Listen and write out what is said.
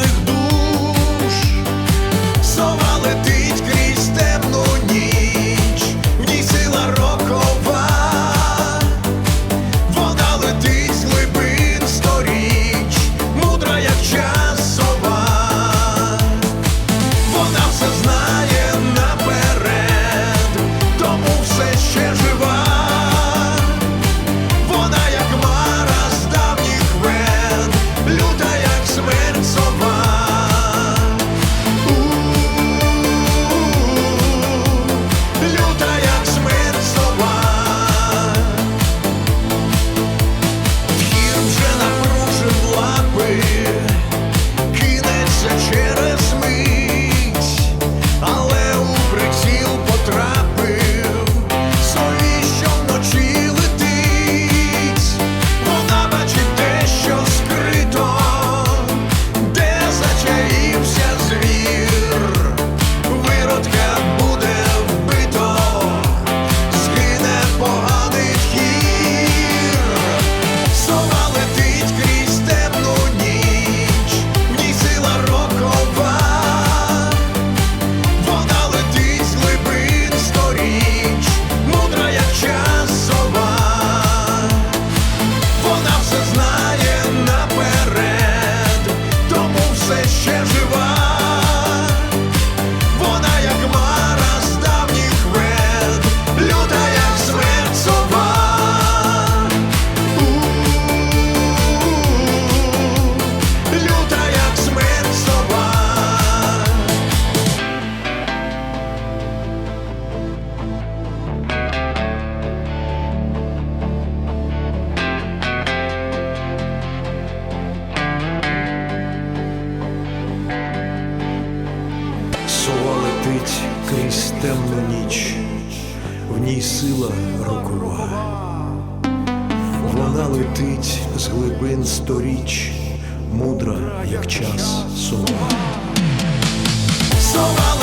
move. Летить крізь темну ніч, в ній сила рокова. Вона летить з глибин сторіч, мудра, як час сова. Сова